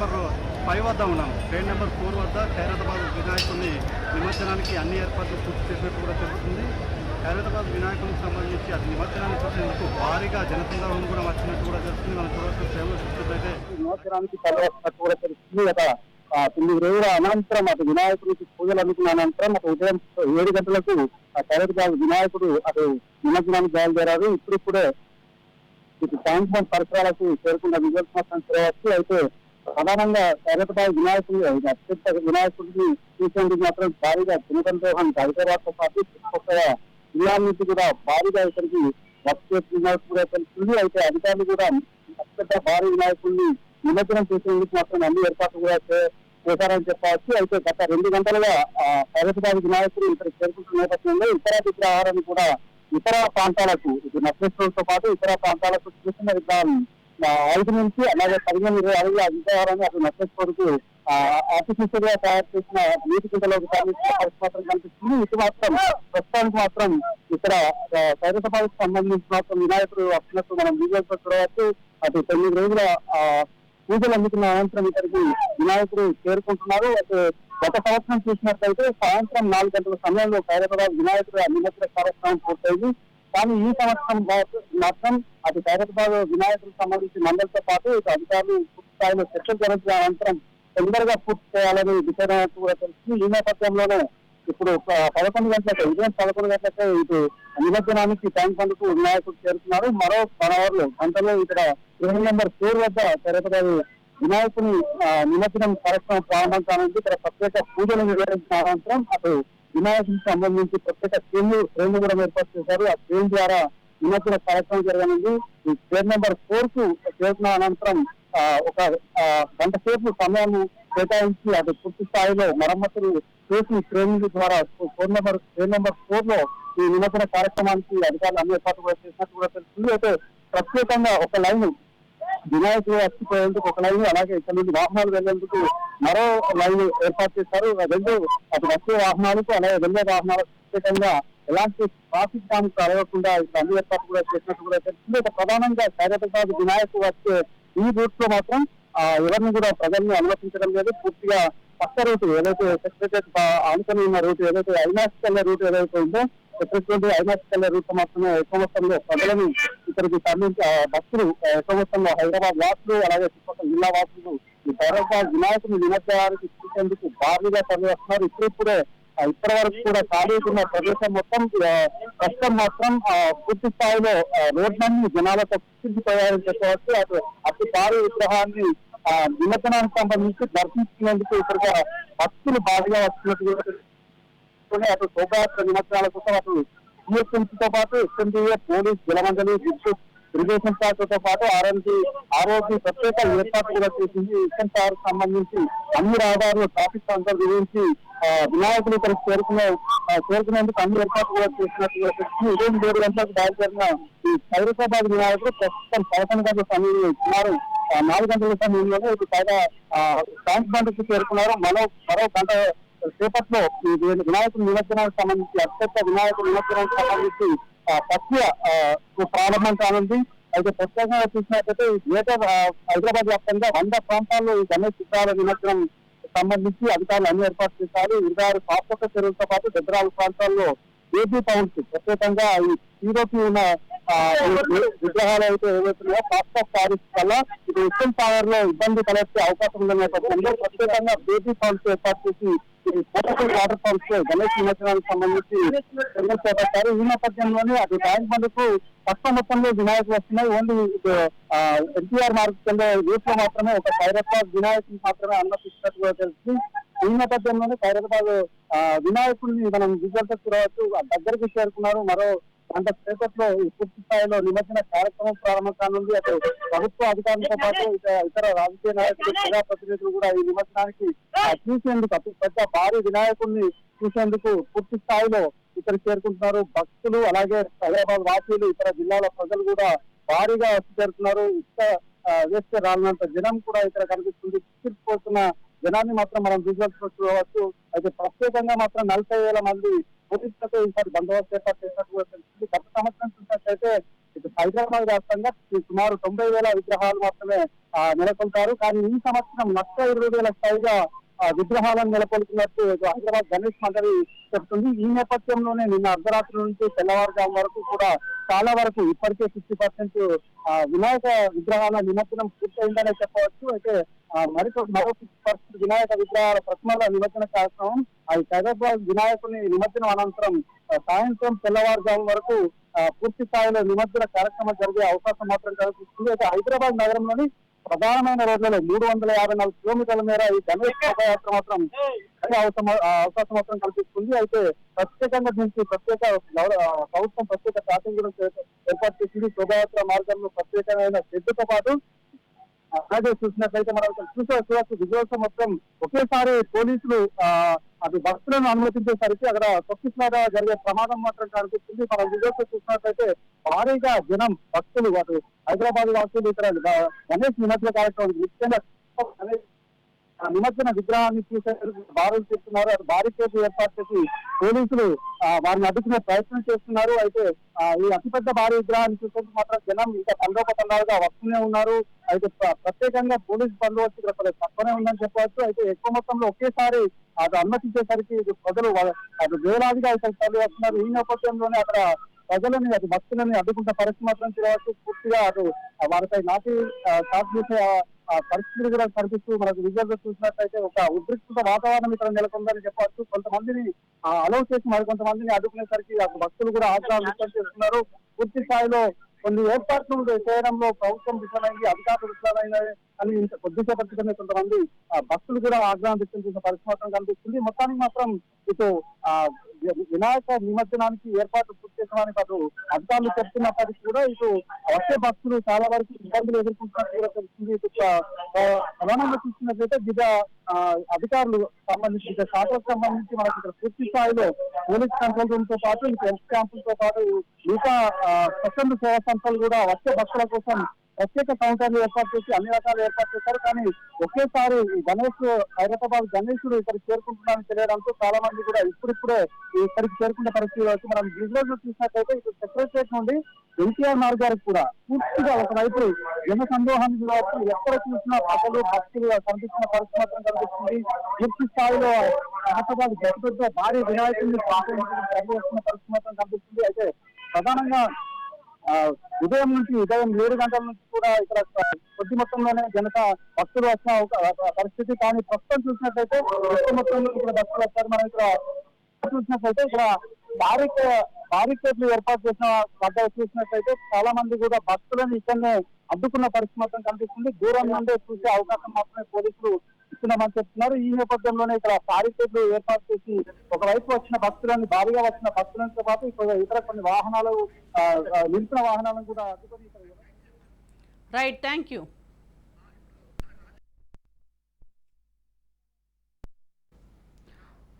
Number five వద్ద ఉన్నాం. Train number four వద్ద ఖైరతాబాద్ వినాయకుడిని నిమజ్జనానికి అన్ని ఏర్పాట్లు పూర్తి చేసినట్టు కూడా తెలుస్తుంది. ఖైరతాబాద్ వినాయకునికి సంబంధించి అది నిమజ్జనానికి వచ్చేందుకు భారీగా జనసంద్రహం కూడా వచ్చినట్టు కూడా తెలుస్తుంది. మనం చూడవలసిన సేవలు చూస్తున్నట్లయితే నిమజ్జనానికి తలవస్తున్నట్టు కూడా తెలుస్తుంది ఆ, తొమ్మిది రోజుల అనంతరం అటు వినాయకుడికి పూజలు అందుకున్న అనంతరం అటు ఉదయం ఏడు గంటలకు ఆ ఖైరతాబాద్ వినాయకుడు అటు నిమజ్జనానికి బయలుదేరారు. ఇప్పుడు ఇప్పుడే ఇటు సాయంత్రం పరిసరాలకు చేరుకున్న విజయ్ సంవత్సరం అయితే ప్రధానంగా ఖైరతాబాద్ వినాయకుడు అత్యంత వినాయకుడిని చూసేందుకు మాత్రం భారీగా జనసందోహం హైదరాబాద్తో పాటు చుట్టుపక్కల జిల్లాల నుంచి కూడా భారీగా ఇక్కడికి భక్తి చేస్తున్నట్టు కూడా తెలుస్తుంది అయితే అధికారులు కూడా అత్యంత భారీ వినాయకుడిని నిమజ్జనం చేసేందుకు మాత్రం అన్ని ఏర్పాట్లు కూడా చేశారని చెప్పవచ్చు. అయితే గత రెండు గంటలుగా ఆ, వినాయకుడు ఇక్కడ చేరుకుంటున్న నేపథ్యంలో ఇతర విగ్రహాలను కూడా ఇతర ప్రాంతాలకు ఇది నక్షత్రంతో పాటు ఇతర ప్రాంతాలకు చూసిన విగ్రహాలను ఐదు నుంచి అలాగే పదిహేను ఇరవై అడుగుల విగ్రహాలను అటు కొడుకు ఆర్టిఫిషియల్గా తయారు చేసిన నీటి కుంటలోకి మాత్రం కనిపిస్తుంది. ఇటు మాత్రం ప్రస్తుతానికి మాత్రం ఇక్కడ ఖైరతాబాద్ సంబంధించి మాత్రం వినాయకుడు వస్తున్నట్టు మనం వీడియోస్ చూడవచ్చు అటు తొమ్మిది రోజుల ఆ, పూజలు అందుకున్న అనంతరం ఇక్కడికి వినాయకుడు చేరుకుంటున్నారు. అటు గత సంవత్సరం చూసినట్లయితే సాయంత్రం నాలుగు గంటల సమయంలో ఖైరతాబాద్ వినాయకుడు అన్ని కార్యక్రమం పూర్తయింది. కానీ ఈ సంవత్సరం మా- మాత్రం అటు ఖైరతాబాద్ వినాయకుడికి సంబంధించి మండలితో పాటు ఇటు అధికారులు పూర్తి స్థాయిలో చర్చలు జరిపిన అనంతరం తొందరగా పూర్తి చేయాలని విచారణకు అయినట్టు కూడా ఈ నేపథ్యంలోనే ఇప్పుడు పదకొండు గంటలకు ఉదయం పదకొండు గంటలకు ఇటు నిమజ్జనానికి ట్యాంక్ బండ్కు వినాయకుడు చేరుతున్నారు. మరో వన్ అవర్లో గంటలో ఇక్కడ ట్రైన్ నెంబర్ ఫోర్ వద్ద ఖైరతాబాద్ వినాయకుని నిమజ్జనం కార్యక్రమం ప్రారంభం కానుంది. ఇక్కడ ప్రత్యేక పూజలు నిర్వహించిన అనంతరం అటు వినాయకుడికి సంబంధించి ప్రత్యేక టీమ్ ట్రైన్లు కూడా ఏర్పాటు చేశారు. ఆ ట్రైన్ ద్వారా వినాయకుడ కార్యక్రమం జరగనుంది ఈ ట్రైన్ నెంబర్ ఫోర్కు చేసిన అనంతరం ఒక గంట సేపు సమయం కేటాయించి అది పూర్తి స్థాయిలో మరమ్మతులు చేసి ట్రైనింగ్ ద్వారా ఫోన్ నెంబర్ ట్రైన్ నెంబర్ ఫోర్లో ఈ నిమజ్జన కార్యక్రమానికి అధికారులు అన్ని ఏర్పాట్లు కూడా చేసినట్టు కూడా తెలుస్తుంది. అయితే ప్రత్యేకంగా ఒక లైన్ వినాయకుడు వచ్చిపోయేందుకు ఒక లైన్ అలాగే ఇక్కడ నుండి వాహనాలు వెళ్ళేందుకు మరో లైన్ ఏర్పాటు చేశారు. రెండు అటు వచ్చే వాహనాలకు అలాగే వెళ్ళే వాహనాలకు ప్రత్యేకంగా ఎలాంటి ట్రాఫిక్ జామ్ కలగకుండా ఇక్కడ అన్ని ఏర్పాట్లు కూడా చేసినట్టు కూడా తెలిసింది ప్రధానంగా ఖైరతాబాద్ వినాయకుడు వచ్చే ఈ రూట్లో మాత్రం ఆ, ఎవరిని కూడా ప్రజల్ని అనుమతించడం లేదు. పూర్తిగా పక్క రూట్ ఏదైతే సెక్రటరీ ఆనుకొని ఉన్న రూట్ ఏదైతే ఐనాక్స్ వెళ్ళే రూట్ ఏదైతే ఉందో సెక్రటరీ ఐనాక్స్ వెళ్ళే రూట్ మాత్రమే ఎక్కువ మొత్తంలో ప్రజలను ఇక్కడికి తరలించ భక్తులు ఆ, ఎక్కువ హైదరాబాద్ వాసులు అలాగే చుట్టుపక్కల జిల్లా వాసులు ఈ హైదరాబాద్ వినాయకుని నిమజ్జనానికి చూసేందుకు భారీగా తరలివస్తున్నారు ఇప్పుడిప్పుడే ఇప్పటి వరకు కూడా ఖాళీగా ఉన్న ప్రదేశం మొత్తం ప్రస్తుతం మాత్రం పూర్తి స్థాయిలో రోడ్లన్నీ జనాలతో పుట్టించిపోయారని చెప్పవచ్చు అటు అతి భారీ విగ్రహాన్ని నిమజ్జనానికి సంబంధించి దర్శించుకునేందుకు ఇక్కడ భక్తులు భారీగా వస్తున్నట్టు అటు శోభయాత్ర నిమజ్జనాల కోసం అటు జిఎస్ఎంసీతో పాటు ఎస్ఎండిఏ పోలీస్ జలమండలి విద్యుత్ ఇరిగేషన్ శాఖతో పాటు ఆర్ఎంజీ ఆర్ఓపి ప్రత్యేక ఏర్పాటు కూడా చేసింది. ఇస్టన్ టవర్ సంబంధించి అన్ని రహదారులు ట్రాఫిక్ సెంటర్ గురించి వినాయకులు ఇక్కడ చేరుకునే చేరుకునేందుకు అన్ని ఏర్పాట్లు కూడా చేసినట్టు కూడా ఉదయం ఏడు గంటలకు బయలుదేరిన ఈ హైదరాబాద్ వినాయకుడు ప్రస్తుతం పదకొండు గంటల సమయంలో సుమారు నాలుగు గంటల సమయంలోనే ఇది పైగా ట్యాంక్ బండ్కి చేరుకున్నారు. మరో మరో గంట సేపట్లో ఈ వినాయకుడి నిమజ్జనానికి సంబంధించి అత్యంత వినాయక నిమజ్జనానికి సంబంధించి పత్య ప్రక్రియ ప్రారంభం కానుంది. అయితే ప్రత్యేకంగా చూసినట్లయితే గ్రేటర్ హైదరాబాద్ వ్యాప్తంగా వంద ప్రాంతాల్లో ఈ గణేష్ చిత్రాల నిమజ్జనం సంబంధించి అధికారులు అన్ని ఏర్పాటు చేశారు. ఇరవై ఆరు చెరువులతో పాటు దగ్గరాల ప్రాంతాల్లో ఏపీ పౌండ్స్ ప్రత్యేకంగా ఈ హీరోకి ఉన్న ఆ, విగ్రహాలు అయితే ఏవైతున్నాయో ఫాస్ట్ ఆఫ్ సారీస్ వల్ల ఇది ఉత్తమ్ పవర్లో ఇబ్బంది తలెత్తే అవకాశం ఉన్న నేపథ్యంలో ప్రత్యేకంగా బేబీ ఫాల్స్ ఏర్పాటు చేసి ఈ వాటర్ ఫాల్స్ గణేష్ నిమజ్జనానికి సంబంధించి చర్యలు చేపట్టారు ఈ నేపథ్యంలోనే అది ట్యాంక్ బండ్కు తక్కువ మొత్తంలో వినాయకులు వస్తున్నాయి ఓన్లీ ఎన్టీఆర్ మార్గం కింద రూట్లో మాత్రమే ఒక హైదరాబాద్ వినాయకుని మాత్రమే అనుమతిస్తున్నట్టుగా తెలిసి తెలుస్తుంది ఈ నేపథ్యంలోనే ఖైరతాబాద్ వినాయకుడిని మనం విజువల్తో చూడవచ్చు దగ్గరికి చేరుకున్నారు. మరో గంట సేపట్లో ఈ పూర్తి స్థాయిలో నిమజ్జన కార్యక్రమం ప్రారంభం కానుంది. అటు ప్రభుత్వ అధికారులతో పాటు ఇక ఇతర రాజకీయ నాయకులు ప్రజా ప్రతినిధులు కూడా ఈ నిమజ్జనానికి చూసేందుకు అతి పెద్ద భారీ వినాయకుడిని చూసేందుకు పూర్తి స్థాయిలో ఇక్కడ చేరుకుంటున్నారు. భక్తులు అలాగే హైదరాబాద్ వాసీలు ఇతర జిల్లాల ప్రజలు కూడా భారీగా వచ్చి చేరుతున్నారు. ఇసుక వేస్తే రాలినంత జనం కూడా ఇక్కడ కనిపిస్తుంది. చిక్కిపోతున్న జనాన్ని మాత్రం మనం విజువల్స్ చూడవచ్చు. అయితే ప్రత్యేకంగా మాత్రం నలభై వేల మంది పోలీసులతో ఈసారి బందోబస్తు ఏర్పాటు చేసినట్టు కూడా గత సంవత్సరం చూసినట్లయితే ఇటు హైదరాబాద్ వ్యాప్తంగా సుమారు తొంభై వేల విగ్రహాలు మాత్రమే ఆ, నెలకొల్పారు. కానీ ఈ సంవత్సరం లక్ష ఇరవై వేల స్థాయిగా విగ్రహాలను నెలకొల్పినట్టు హైదరాబాద్ గణేష్ మండలి చెప్తుంది. ఈ నేపథ్యంలోనే నిన్న అర్ధరాత్రి నుంచి తెల్లవారుజాము వరకు కూడా చాలా వరకు ఇప్పటికే ఫిఫ్టీ పర్సెంట్ వినాయక విగ్రహాల నిమజ్జనం పూర్తయిందనే చెప్పవచ్చు. అయితే మరి మరో వినాయక విగ్రహాల ప్రతిమల నిమజ్జన కార్యక్రమం. అది హైదరాబాద్ వినాయకుని నిమజ్జనం అనంతరం సాయంత్రం తెల్లవారుజాము వరకు పూర్తి స్థాయిలో నిమజ్జన కార్యక్రమం జరిగే అవకాశం మాత్రం కనిపిస్తుంది అయితే హైదరాబాద్ నగరంలోని ప్రధానమైన రోడ్లలో మూడు వందల యాభై నాలుగు కిలోమీటర్ల మేర ఈ గణేష్ శోభయాత్ర మాత్రం అవకాశం మాత్రం కల్పిస్తుంది. అయితే ప్రత్యేకంగా దీనికి ప్రత్యేక ప్రభుత్వం ప్రత్యేక ట్రాఫిక్ కూడా ఏర్పాటు చేసింది. శోభయాత్ర మార్గంలో ప్రత్యేకమైన షెడ్తో పాటు అలాగే చూసినట్లయితే మనం చూసే చూడవచ్చు విజువల్స్ మొత్తం ఒకేసారి పోలీసులు అటు భక్తులను అనుమతించేసరికి అక్కడ తొక్కిసలాగా జరిగే ప్రమాదం మాత్రం కనిపిస్తుంది. మనం విజువల్స్ చూసినట్లయితే భారీగా జనం భక్తులు అటు హైదరాబాద్ వాసులు ఇక్కడ గణేష్ నిమజ్జన కార్యక్రమం ముఖ్యంగా గణేష్ నిమజ్జన విగ్రహాన్ని చూసేందుకు బారులు చేస్తున్నారు. అది బారికేడ్లు ఏర్పాటు చేసి పోలీసులు వారిని అడ్డుకునే ప్రయత్నం చేస్తున్నారు. అయితే ఈ అతిపెద్ద భారీ విగ్రహాన్ని చూసేందుకు మాత్రం జనం ఇంకా తండోపతండాలుగా వస్తూనే ఉన్నారు. అయితే ప్రత్యేకంగా పోలీసు బందోబస్తు ఇక్కడ తక్కువనే ఉందని చెప్పవచ్చు. అయితే ఎక్కువ మొత్తంలో ఒకేసారి అది అనుమతించేసరికి ప్రజలు అది వేలాదిగా అయితే తరలి వస్తున్నారు. ఈ నేపథ్యంలోనే అక్కడ ప్రజలని అది భక్తులని అడ్డుకుంటే పరిస్థితి మాత్రం చూడవచ్చు. పూర్తిగా అటు వారిపై నాటి షాట్ చేసే పరిస్థితులు కూడా కనిపిస్తూ మనకు విజువల్ చూసినట్లయితే ఒక ఉద్రిక్త వాతావరణం ఇక్కడ నెలకొందని చెప్పవచ్చు. కొంతమందిని అలౌ చేసి మరి కొంతమందిని అడ్డుకునేసరికి భక్తులు కూడా ఆగ్రహం వ్యక్తం చేస్తున్నారు. పూర్తి స్థాయిలో కొన్ని ఏర్పాట్లు చేయడంలో ప్రభుత్వం విఫలమైంది అధికారులు విఫలమైనవి అని కొద్దిసేపటి క్రితమే కొంతమంది ఆ, భక్తులు కూడా ఆగ్రహం వ్యక్తం చేసిన పరిస్థితి మాత్రం కనిపిస్తుంది. మొత్తానికి మాత్రం ఇటు ఆ వినాయక నిమజ్జనానికి ఏర్పాటు పూర్తి చేసామని అటు అధికారులు చెప్తున్నప్పటికీ కూడా ఇటు వచ్చే భక్తులు చాలా వరకు ఇబ్బందులు ఎదుర్కొంటున్నట్టు కూడా తెలుస్తుంది. ఇటు ప్రధానంగా చూస్తున్నట్లయితే వివిధ అధికారులు సంబంధించి వివిధ శాఖలకు సంబంధించి మనకి ఇక్కడ పూర్తి స్థాయిలో పోలీస్ కంట్రోల్ రూమ్తో పాటు ఇంకా హెల్త్ క్యాంపులతో పాటు మిగతా స్వచ్ఛంద సేవా సంస్థలు కూడా వచ్చే భక్తుల కోసం ప్రత్యేక కౌంటర్లు ఏర్పాటు చేసి అన్ని రకాలు ఏర్పాటు చేశారు. కానీ ఒకేసారి గణేష్ హైదరాబాద్ గణేశుడు ఇక్కడికి చేరుకుంటున్నారని తెలియడంతో చాలా మంది కూడా ఇప్పుడిప్పుడే ఇక్కడికి చేరుకునే పరిస్థితి వచ్చి మనం విజువల్ చూసినట్లయితే ఇక్కడ సెక్రటరేట్ నుండి ఎన్టీఆర్ మార్గానికి కూడా పూర్తిగా ఒకవైపు జన సందోహాన్ని కావచ్చు ఎక్కడ చూసినా ప్రజలు భక్తులు కనిపిస్తున్న పరిస్థితి మాత్రం కనిపిస్తుంది. పూర్తి స్థాయిలో హైదరాబాద్ పెద్ద భారీ వినాయకుడిని వస్తున్న పరిస్థితి మాత్రం కనిపిస్తుంది. అయితే ప్రధానంగా ఆ, ఉదయం నుంచి ఉదయం ఏడు గంటల నుంచి కూడా ఇక్కడ కొద్ది మొత్తంలోనే జనత భక్తులు వచ్చిన ఒక పరిస్థితి. కానీ ప్రస్తుతం చూసినట్లయితే కొద్ది మొత్తంలో ఇక్కడ భక్తులు వచ్చారు మనం ఇక్కడ చూసినట్లయితే ఇక్కడ బారిక బారికేడ్లు ఏర్పాటు చేసిన వద్ద చూసినట్లయితే చాలా మంది కూడా భక్తులను ఇక్కడనే అడ్డుకున్న పరిస్థితి మాత్రం కనిపిస్తుంది. దూరం నుండే చూసే అవకాశం మాత్రమే పోలీసులు ఇస్తున్నామని చెప్తున్నారు. ఈ నేపథ్యంలోనే ఇక్కడ బారికేడ్లు ఏర్పాటు చేసి ఒకవైపు వచ్చిన భక్తులను భారీగా వచ్చిన భక్తులతో పాటు ఇక్కడ ఇతర కొన్ని వాహనాలు నిలిపిన వాహనాలను కూడా అడ్డుకొని రైట్ థ్యాంక్ యూ